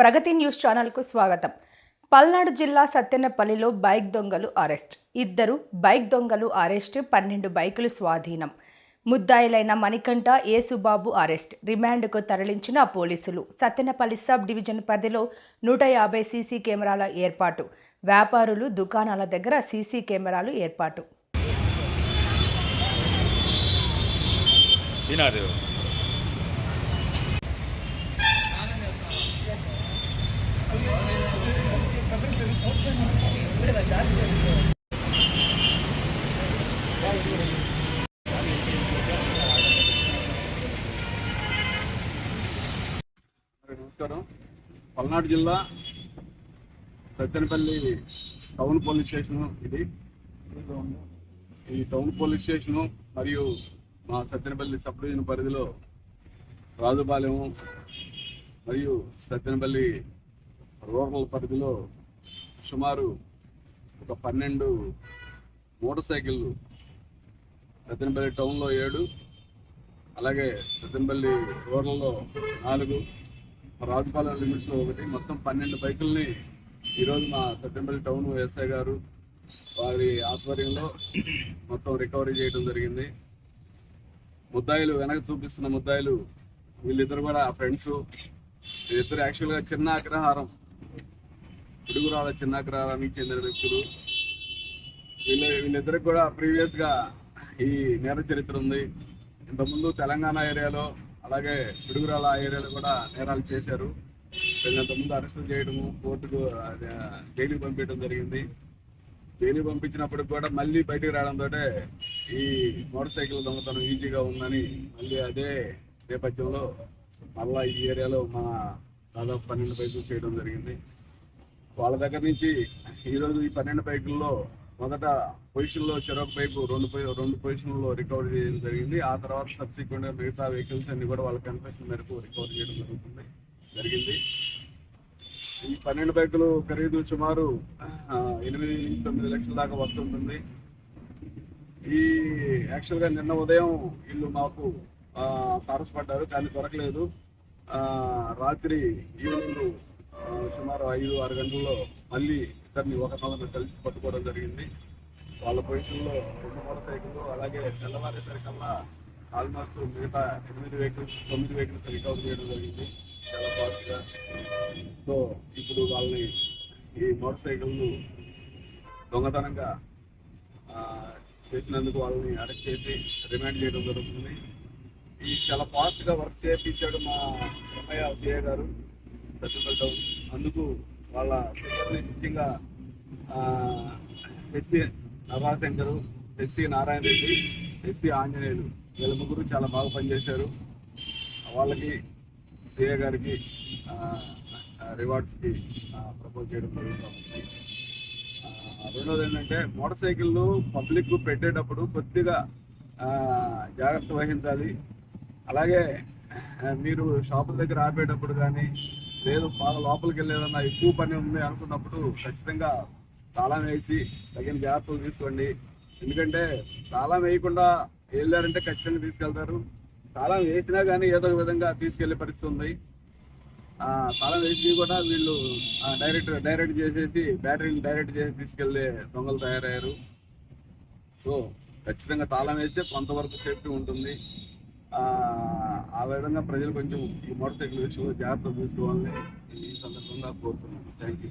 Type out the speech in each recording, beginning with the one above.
ప్రగతి news ఛానల్కు స్వాగతం. పల్నాడు జిల్లా సత్తెనపల్లిలో బైక్ దొంగలు అరెస్ట్. ఇద్దరు బైక్ దొంగలు అరెస్ట్ పన్నెండు బైకులు స్వాధీనం. ముద్దాయిలైన మణికంఠ ఏసుబాబు అరెస్ట్. రిమాండ్కు తరలించిన పోలీసులు. సత్తెనపల్లి సబ్ డివిజన్ పరిధిలో నూట యాభై సీసీ కెమెరాల ఏర్పాటు. వ్యాపారులు దుకాణాల దగ్గర సీసీ కెమెరాలు ఏర్పాటు. నమస్కారం. పల్నాడు జిల్లా సత్తెనపల్లి టౌన్ పోలీస్ స్టేషన్ ఇది. ఈ టౌన్ పోలీస్ స్టేషన్ మరియు మా సత్తెనపల్లి సబ్ డివిజన్ పరిధిలో రాజుపాలెం మరియు సత్తెనపల్లి రూరల్ పరిధిలో సుమారు ఒక పన్నెండు మోటార్ సైకిళ్ళు సత్తెనపల్లి టౌన్లో ఏడు అలాగే సత్తెనపల్లి రూరల్లో నాలుగు రాజుపాలెం లిమిట్స్లో ఒకటి. మొత్తం పన్నెండు బైకుల్ని ఈరోజు మా సత్తెనపల్లి టౌన్ ఎస్ఐ గారు వారి ఆధ్వర్యంలో మొత్తం రికవరీ చేయడం జరిగింది. ముద్దాయిలు వెనక చూపిస్తున్న ముద్దాయిలు వీళ్ళిద్దరు కూడా ఫ్రెండ్స్ వీళ్ళిద్దరు యాక్చువల్గా చిన్న అగ్రహారం. పిడుగురాల చిన్న అగ్రహారానికి చెందిన వ్యక్తులు. వీళ్ళ వీళ్ళిద్దరికి కూడా ప్రీవియస్గా ఈ నేర చరిత్ర ఉంది. ఇంతకుముందు తెలంగాణ ఏరియాలో అలాగే పిడుగురాల ఏరియాలో కూడా నేరాలు చేశారు. ముందు అరెస్టులు చేయడము కోర్టుకు అదే, జైలుకి పంపించడం జరిగింది. జైలుకి పంపించినప్పటికి కూడా మళ్ళీ బయటికి రావడంతో ఈ మోటార్ సైకిల్ దొంగతనం ఈజీగా ఉందని మళ్ళీ అదే నేపథ్యంలో మళ్ళా ఈ ఏరియాలో మన దాదాపు పన్నెండు బైకులు చేయడం జరిగింది. వాళ్ళ దగ్గర నుంచి ఈరోజు ఈ పన్నెండు బైకుల్లో మొదట పొజిషన్లో చెరొక బైకు రెండు రెండు పొజిషన్లో రికవరీ చేయడం జరిగింది. ఆ తర్వాత సబ్సిక్వెంట్గా మిగతా వెహికల్స్ అన్ని కూడా వాళ్ళ కన్ఫెషన్ మేరకు రికవరీ చేయడం జరుగుతుంది జరిగింది. ఈ పన్నెండు బైకులు ఖరీదు సుమారు ఎనిమిది నుంచి తొమ్మిది లక్షల దాకా వస్తుంటుంది. ఈ యాక్చువల్గా నిన్న ఉదయం వీళ్ళు మాకు ఆ, తారసపడ్డారు కానీ దొరకలేదు. రాత్రి ఈవినింగ్ రోజు సుమారు ఐదు ఆరు గంటల్లో మళ్ళీ ఇద్దరిని ఒక నలుగురు కలిసి పట్టుకోవడం జరిగింది. వాళ్ళ పొజిషన్లో రెండు మోటార్ సైకిళ్ళు అలాగే తెల్లవారేసరికల్లా ఆల్మోస్ట్ మిగతా ఎనిమిది వెహికల్స్ తొమ్మిది వెహికల్స్ రికవర్ చేయడం జరిగింది. చాలా ఫాస్ట్గా. సో ఇప్పుడు వాళ్ళని ఈ మోటార్ సైకిల్ను దొంగతనంగా చేసినందుకు వాళ్ళని అరెస్ట్ చేసి రిమాండ్ చేయడం జరుగుతుంది. ఈ చాలా ఫాస్ట్గా వర్క్ చేయించాడు మా అమ్మయ్య సిఏ గారు. పెద్దపల్లి అందుకు వాళ్ళ ముఖ్యంగా SI Navashankar SI Narayana Reddy SI Anjaneyulu వీళ్ళ ముగ్గురు చాలా బాగా పనిచేశారు. వాళ్ళకి సీఏ గారికి రివార్డ్స్కి ప్రపోజ్ చేయడం జరుగుతుంది రెండోది ఏంటంటే మోటార్ సైకిళ్ళు పబ్లిక్ పెట్టేటప్పుడు కొద్దిగా జాగ్రత్త వహించాలి. అలాగే మీరు షాపుల దగ్గర ఆపేటప్పుడు కానీ లేదు బాగా లోపలికి వెళ్ళేదన్నా ఎక్కువ పని ఉంది అనుకున్నప్పుడు ఖచ్చితంగా తాళం వేసి తగిన జాగ్రత్తలు తీసుకోండి. ఎందుకంటే తాళం వేయకుండా వెళ్ళారంటే ఖచ్చితంగా తీసుకెళ్తారు. తాళం వేసినా కానీ ఏదో ఒక విధంగా తీసుకెళ్ళే పరిస్థితి ఉంది. ఆ, తాళం వేసి కూడా వీళ్ళు డైరెక్ట్ డైరెక్ట్ చేసేసి బ్యాటరీని డైరెక్ట్ చేసి తీసుకెళ్ళే దొంగలు తయారయ్యారు. సో ఖచ్చితంగా తాళం వేస్తే కొంతవరకు సేఫ్టీ ఉంటుంది. ఆ, విధంగా ప్రజలు కొంచెం ఈ మోటార్ సైకిల్ విషయంలో జాగ్రత్త తీసుకోవాలని ఈ సందర్భంగా కోరుతున్నాను. Thank you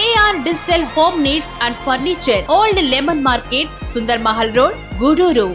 AR digital home needs and furniture old lemon market Sundar Mahal road Gudur